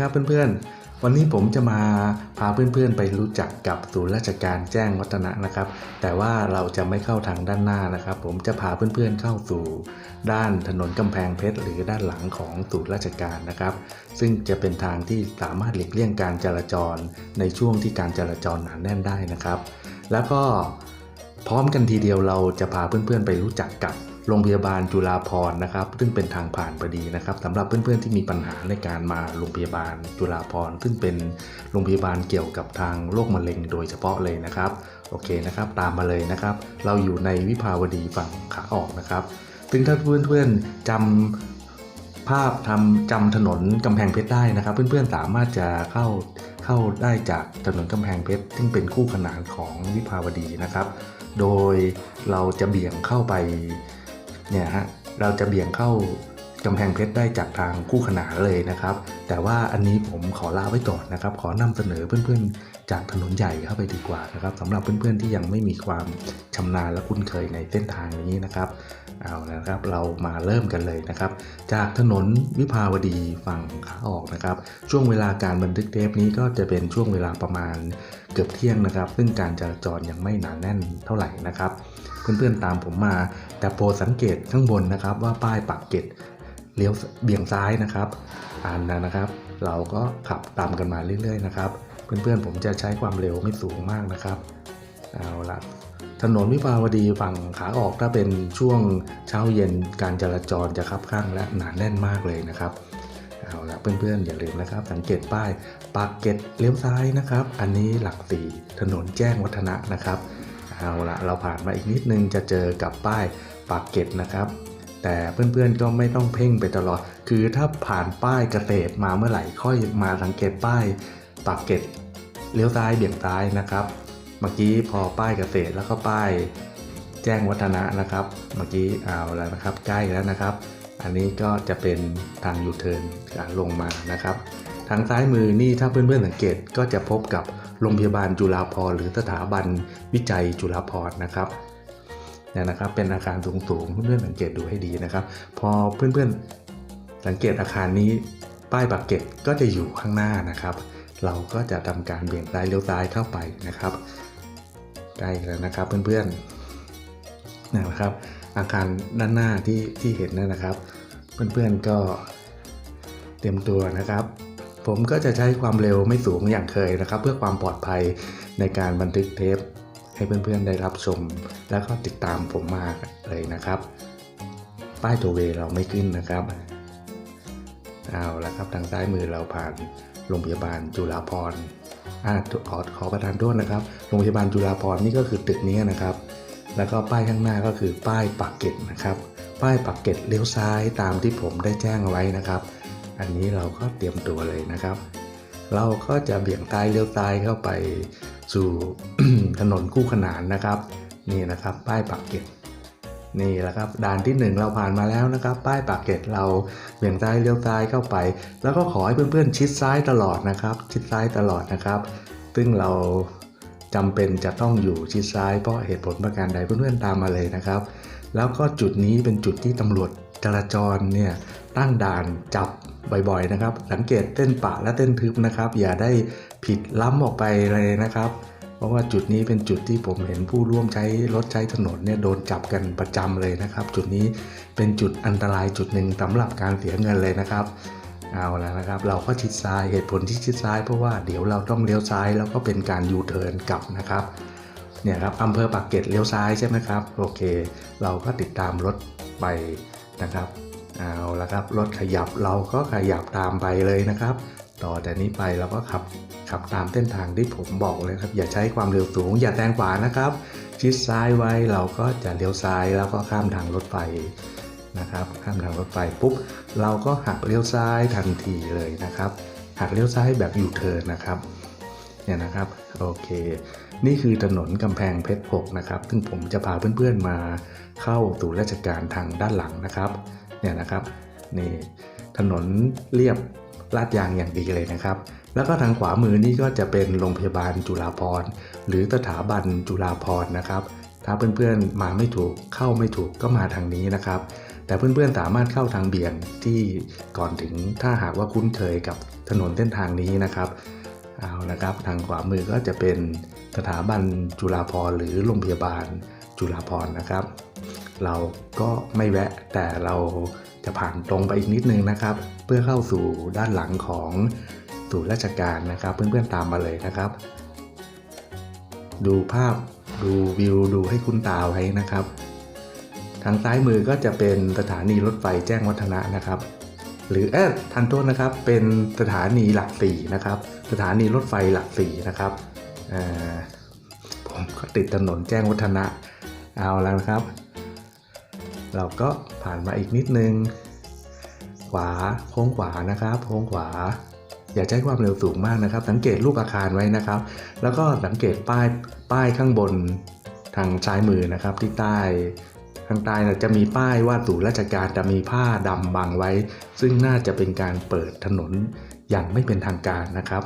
ครับเพื่อนๆ วันนี้ผมจะมาพาเพื่อนๆ ไปรู้จักกับศูนย์ราชการแจ้งวัฒนะนะครับ แต่ว่าเราจะไม่เข้าทางด้านหน้านะครับ ผมจะพาเพื่อนๆเข้าสู่ ด้านถนนกำแพงเพชรหรือด้านหลังของศูนย์ราชการนะครับ ซึ่งจะเป็นทางที่สามารถหลีกเลี่ยงการจราจร ในช่วงที่การจราจรหนาแน่นได้นะครับ แล้วก็พร้อมกันทีเดียวเราจะพาเพื่อนๆ ไปรู้จักกับ โรงพยาบาลจุฬาภรนะครับ ซึ่งเป็นทางผ่านพอดีนะครับสำหรับเพื่อนๆที่มีปัญหาในการมาโรงพยาบาลจุฬาภรซึ่งเป็นโรงพยาบาลเกี่ยวกับทางโรคมะเร็งโดยเฉพาะเลยนะครับ โอเคนะครับ ตามมาเลยนะครับ เราอยู่ในวิภาวดีฝั่งขาออกนะครับซึ่งถ้าเพื่อนๆจำภาพทำจำถนนกำแพงเพชรได้นะครับ เพื่อนๆสามารถจะเข้าเข้าได้จากถนนกำแพงเพชรซึ่งเป็นคู่ขนานของวิภาวดีนะครับ โดยเราจะเบี่ยงเข้าไป เนี่ยฮะเราจะเบี่ยงเข้ากำแพงเพชรได้จากทางคู่ขนานเลยนะครับ แต่ว่าอันนี้ผมขอลาไว้ก่อนนะครับ ขอนำเสนอเพื่อนๆ จากถนนใหญ่เข้าไปดีกว่านะครับสำหรับเพื่อนๆที่ยังไม่มีความชำนาญและคุ้นเคยในเส้นทางนี้นะครับเอาละครับเรามาเริ่มกันเลยนะครับ จากถนนวิภาวดีฝั่งขาออกนะครับ ช่วงเวลาการบันทึกเทปนี้ก็จะเป็นช่วงเวลาประมาณเกือบเที่ยงนะครับ ซึ่งการจราจรยังไม่หนาแน่นเท่าไหร่นะครับ เพื่อนๆตามผมมา แต่โปรดสังเกตข้างบนนะครับว่าป้ายปักเกร็ดเลี้ยวเบี่ยงซ้ายนะครับอ่านนะนะครับ เราก็ขับตามกันมาเรื่อยๆนะครับ เพื่อนๆผมจะใช้ความเร็วไม่สูงมากนะครับเอาละถนนวิภาวดีฝั่งขาออกถ้าเป็นช่วงเช้าเย็นการจราจรจะคับข้างและหนาแน่นมากเลยนะครับเอาละเพื่อนๆอย่าลืมนะครับ สังเกตป้ายปักเกร็ดเลี้ยวซ้ายนะครับ อันนี้หลักสี่ถนนแจ้งวัฒนะนะครับ เอาละเราผ่านมาอีกนิดนึงจะเจอกับป้ายปากเกร็ดนะครับ แต่เพื่อนๆก็ไม่ต้องเพ่งไปตลอด คือถ้าผ่านป้ายเกษตรมาเมื่อไหร่ค่อยมาสังเกตป้ายปากเกร็ดเลี้ยวซ้ายเบี่ยงซ้ายนะครับ เมื่อกี้พอป้ายเกษตรแล้วก็ป้ายแจ้งวัฒนะนะครับ เมื่อกี้เอาแล้วนะครับ ใกล้แล้วนะครับ อันนี้ก็จะเป็นทางยูเทิร์นการลงมานะครับ ทางซ้ายมือนี่ถ้าเพื่อนๆสังเกตก็จะพบกับ โรงพยาบาลจุฬาภรณ์หรือสถาบันวิจัยจุฬาภรณ์นะครับเนี่ยนะครับเป็นอาคารสูงๆเพื่อนๆสังเกตดูให้ดีนะครับ พอเพื่อนๆสังเกตอาคารนี้ป้ายบักเก็ตก็จะอยู่ข้างหน้านะครับ เราก็จะทำการเบี่ยงซ้ายเลี้ยวซ้ายเข้าไปนะครับใกล้แล้วนะครับเพื่อนๆนะครับ อาคารด้านหน้าที่ที่เห็นนั่นนะครับ เพื่อนๆก็เตรียมตัวนะครับ ผมก็จะใช้ความเร็วไม่สูงอย่างเคยนะครับ เพื่อความปลอดภัยในการบันทึกเทป ให้เพื่อนๆได้รับชม แล้วก็ติดตามผมมาเลยนะครับ ป้ายตัวเวเราไม่ขึ้นนะครับเอาละครับทางซ้ายมือเราผ่านโรงพยาบาลจุฬาภรณ์อ่าขอขอประทานโทษนะครับ โรงพยาบาลจุฬาภรณ์นี่ก็คือตึกนี้นะครับ แล้วก็ป้ายข้างหน้าก็คือป้ายปักเกร็ดนะครับ ป้ายปักเกร็ดเลี้ยวซ้ายตามที่ผมได้แจ้งเอาไว้นะครับ อันนี้เราก็เตรียมตัวเลยนะครับ เราก็จะเบี่ยงซ้ายเลี้ยวซ้ายเข้าไปสู่ถนนคู่ขนานนะครับ นี่นะครับป้ายปักเกร็ดนี่แหละครับด่านที่หนึ่งเราผ่านมาแล้วนะครับป้ายปักเกร็ดเราเบี่ยงซ้ายเลี้ยวซ้ายเข้าไป แล้วก็ขอให้เพื่อนๆชิดซ้ายตลอดนะครับ ชิดซ้ายตลอดนะครับ ซึ่งเราจำเป็นจะต้องอยู่ชิดซ้ายเพราะเหตุผลประการใดเพื่อนๆตามมาเลยนะครับ แล้วก็จุดนี้เป็นจุดที่ตำรวจจราจรเนี่ยตั้งด่านจับ บ่อยๆนะครับ สังเกตเต้นปะและเต้นทึบนะครับ อย่าได้ผิดล้ำออกไปเลยนะครับ เพราะว่าจุดนี้เป็นจุดที่ผมเห็นผู้ร่วมใช้รถใช้ถนนเนี่ยโดนจับกันประจำเลยนะครับ จุดนี้เป็นจุดอันตรายจุดหนึ่งสำหรับการเสียเงินเลยนะครับเอาแล้วนะครับ เราก็ชิดซ้ายเหตุผลที่ชิดซ้ายเพราะว่าเดี๋ยวเราต้องเลี้ยวซ้ายแล้วก็เป็นการยูเทิร์นกลับนะครับเนี่ยครับอำเภอปากเกร็ดเลี้ยวซ้ายใช่ไหมครับโอเค เราก็ติดตามรถไปนะครับ เอาละครับรถขยับเราก็ขยับตามไปเลยนะครับ ต่อแต่นี้ไปเราก็ขับขับตามเส้นทางที่ผมบอกเลยครับ อย่าใช้ความเร็วสูง อย่าแซงขวานะครับ ชิดซ้ายไว้เราก็จะเลี้ยวซ้ายแล้วก็ข้ามทางรถไฟนะครับข้ามทางรถไฟปุ๊บเราก็หักเลี้ยวซ้ายทันทีเลยนะครับ หักเลี้ยวซ้ายแบบยูเทิร์นนะครับเนี่ยนะครับโอเค นี่คือถนนกำแพงเพชร6นะครับ ซึ่งผมจะพาเพื่อนๆมาเข้าสู่ราชการทางด้านหลังนะครับ เนี่ยนะครับนี่ถนนเรียบลาดยางอย่างดีเลยนะครับ แล้วก็ทางขวามือนี่ก็จะเป็นโรงพยาบาลจุฬาภรหรือสถาบันจุฬาภรนะครับ ถ้าเพื่อนๆมาไม่ถูกเข้าไม่ถูกก็มาทางนี้นะครับ แต่เพื่อนๆสามารถเข้าทางเบี่ยงที่ก่อนถึงถ้าหากว่าคุ้นเคยกับถนนเส้นทางนี้นะครับเอานะครับ ทางขวามือก็จะเป็นสถาบันจุฬาภรหรือโรงพยาบาลจุฬาภรนะครับ เราก็ไม่แวะแต่เราจะผ่านตรงไปอีกนิดนึงนะครับ เพื่อเข้าสู่ด้านหลังของศูนย์ราชการนะครับ เพื่อนๆตามมาเลยนะครับ ดูภาพดูวิวดูให้คุ้นตาไว้นะครับ ทางซ้ายมือก็จะเป็นสถานีรถไฟแจ้งวัฒนะนะครับ หรือเออทานโทษนะครับ เป็นสถานีหลักสี่นะครับ สถานีรถไฟหลักสี่นะครับผมก็ติดถนนแจ้งวัฒนะเอาแล้วนะครับ เราก็ผ่านมาอีกนิดนึง ขวาโค้งขวานะครับโค้งขวา อย่าใช้ความเร็วสูงมากนะครับ สังเกตรูปอาคารไว้นะครับ แล้วก็สังเกตป้ายป้ายข้างบนทางซ้ายมือนะครับที่ใต้ทางใต้จะมีป้ายว่าศูนย์ราชการจะมีผ้าดำบังไว้ ซึ่งน่าจะเป็นการเปิดถนนอย่างไม่เป็นทางการนะครับ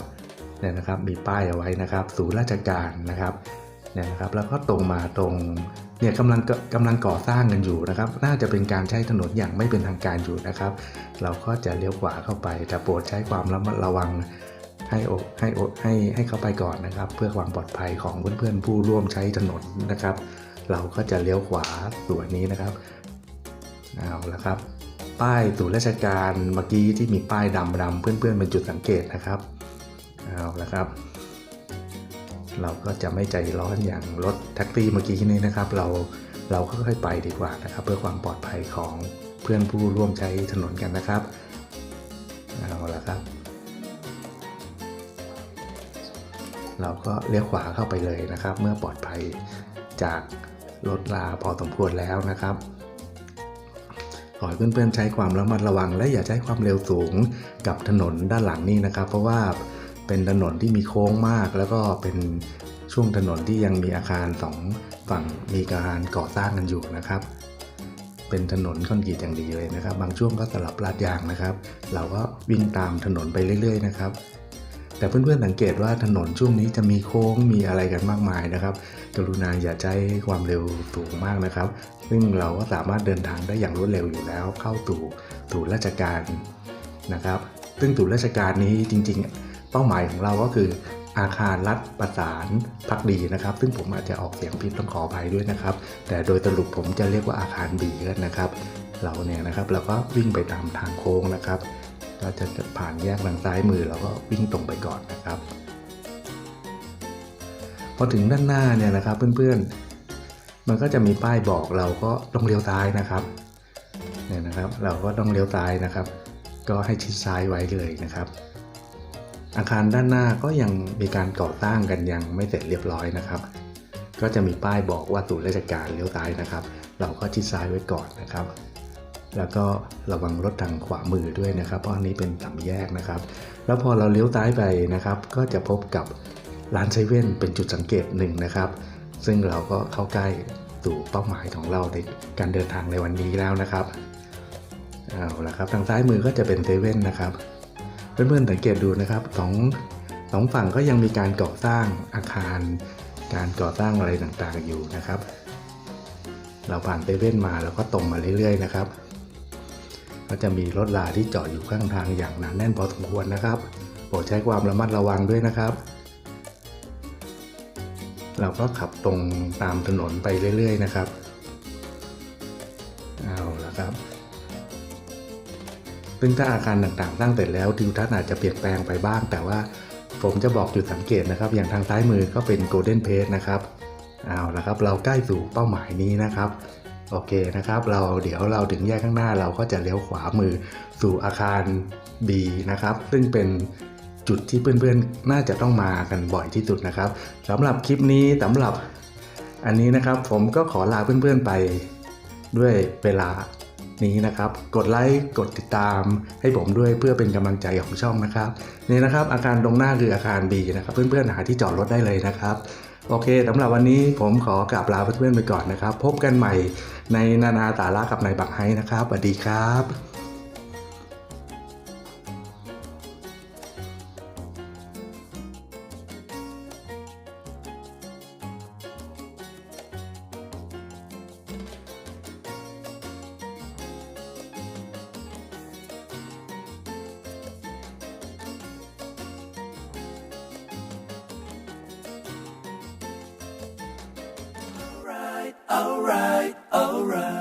เนี่ยนะครับมีป้ายเอาไว้นะครับ ศูนย์ราชการนะครับเนี่ยนะครับ แล้วก็ตรงมาตรง เนี่ยกำลังกำลังก่อสร้างกันอยู่นะครับ น่าจะเป็นการใช้ถนนอย่างไม่เป็นทางการอยู่นะครับ เราก็จะเลี้ยวขวาเข้าไปแต่โปรดใช้ความระมัดระวังให้อกให้อกให้ให้เข้าไปก่อนนะครับ เพื่อความปลอดภัยของเพื่อนๆผู้ร่วมใช้ถนนนะครับ เราก็จะเลี้ยวขวาส่วนนี้นะครับเอาละครับ ป้ายศูนย์ราชการเมื่อกี้ที่มีป้ายดำดำๆเพื่อนๆเป็นจุดสังเกตนะครับเอาละครับ เราก็จะไม่ใจร้อนอย่างรถแท็กซี่เมื่อกี้นี้นะครับ เราเราค่อยๆไปดีกว่านะครับ เพื่อความปลอดภัยของเพื่อนผู้ร่วมใช้ถนนกันนะครับเอาละครับ เราก็เลี้ยวขวาเข้าไปเลยนะครับ เมื่อปลอดภัยจากรถลาพอสมควรแล้วนะครับขอให้เพื่อนๆใช้ความระมัดระวังและอย่าใช้ความเร็วสูงกับถนนด้านหลังนี้นะครับ เพราะว่า เป็นถนนที่มีโค้งมาก แล้วก็เป็นช่วงถนนที่ยังมีอาคารสองฝั่งมีการก่อสร้างกันอยู่นะครับ เป็นถนนคอนกรีตอย่างดีเลยนะครับ บางช่วงก็สลับลาดยางนะครับ เราก็วิ่งตามถนนไปเรื่อย ๆ นะครับแต่เพื่อนๆสังเกตว่าถนนช่วงนี้จะมีโค้งมีอะไรกันมากมายนะครับ กรุณาอย่าใช้ความเร็วสูงมากนะครับ ซึ่งเราก็สามารถเดินทางได้อย่างรวดเร็วอยู่แล้ว เข้าสู่ศูนราชการนะครับ ซึ่งศูนราชการนี้จริง ๆ เป้าหมายของเราก็คืออาคารรัฐประสานพักดีนะครับ ซึ่งผมอาจจะออกเสียงผิดต้องขออภัยด้วยนะครับ แต่โดยสรุปผมจะเรียกว่าอาคารบีกันนะครับ เราเนี่ยนะครับเราก็วิ่งไปตามทางโค้งนะครับก็จะผ่านแยกทางซ้ายมือเราก็วิ่งตรงไปก่อนนะครับ พอถึงด้านหน้าเนี่ยนะครับเพื่อนๆ มันก็จะมีป้ายบอกเราก็ต้องเลี้ยวซ้ายนะครับเนี่ยนะครับ เราก็ต้องเลี้ยวซ้ายนะครับ ก็ให้ชิดซ้ายไว้เลยนะครับ อาคารด้านหน้าก็ยังมีการก่อสร้างกันยังไม่เสร็จเรียบร้อยนะครับ ก็จะมีป้ายบอกว่าศูนย์ราชการเลี้ยวซ้ายนะครับ เราก็ชิดซ้ายไว้ก่อนนะครับ แล้วก็ระวังรถทางขวามือด้วยนะครับ เพราะอันนี้เป็นสามแยกนะครับ แล้วพอเราเลี้ยวซ้ายไปนะครับ ก็จะพบกับร้านเซเว่นเป็นจุดสังเกตหนึ่งนะครับ ซึ่งเราก็เข้าใกล้สู่เป้าหมายของเราในการเดินทางในวันนี้แล้วนะครับเอาละครับทางซ้ายมือก็จะเป็นเซเว่นนะครับ เพื่อนๆสังเกตดูนะครับสองสองฝั่งก็ยังมีการก่อสร้างอาคาร การก่อสร้างอะไรต่างๆอยู่นะครับ เราผ่านเซเว่นมาแล้วก็ตรงมาเรื่อยๆนะครับ ก็จะมีรถลาที่จอดอยู่ข้างทางอย่างหนาแน่นพอสมควรนะครับโปรดใช้ความระมัดระวังด้วยนะครับ เราก็ขับตรงตามถนนไปเรื่อย ๆ นะครับเอาละครับ ซึ่งถ้าอาคารต่างๆสร้างเสร็จแล้วทิวทัศน์อาจจะเปลี่ยนแปลงไปบ้าง แต่ว่าผมจะบอกจุดสังเกตนะครับ อย่างทางซ้ายมือก็เป็นโกลเด้นเพจนะครับเอาละครับเราใกล้สู่เป้าหมายนี้นะครับโอเคนะครับ เราเดี๋ยวเราถึงแยกข้างหน้าเราก็จะเลี้ยวขวามือสู่อาคาร B นะครับ ซึ่งเป็นจุดที่เพื่อนๆ น่าจะต้องมากันบ่อยที่สุดนะครับสำหรับคลิปนี้สำหรับอันนี้นะครับ ผมก็ขอลาเพื่อนๆไปด้วยเวลา นี้นะครับ กดไลค์กดติดตามให้ผมด้วยเพื่อเป็นกำลังใจของช่องนะครับ นี่นะครับ อาคารตรงหน้าคืออาคาร B นะครับ เพื่อนๆหาที่จอดรถได้เลยนะครับ โอเคสำหรับวันนี้ผมขอกราบลาเพื่อนๆไปก่อนนะครับ พบกันใหม่ในนานาสาระกับนายบักไฮนะครับสวัสดีครับ alright, alright.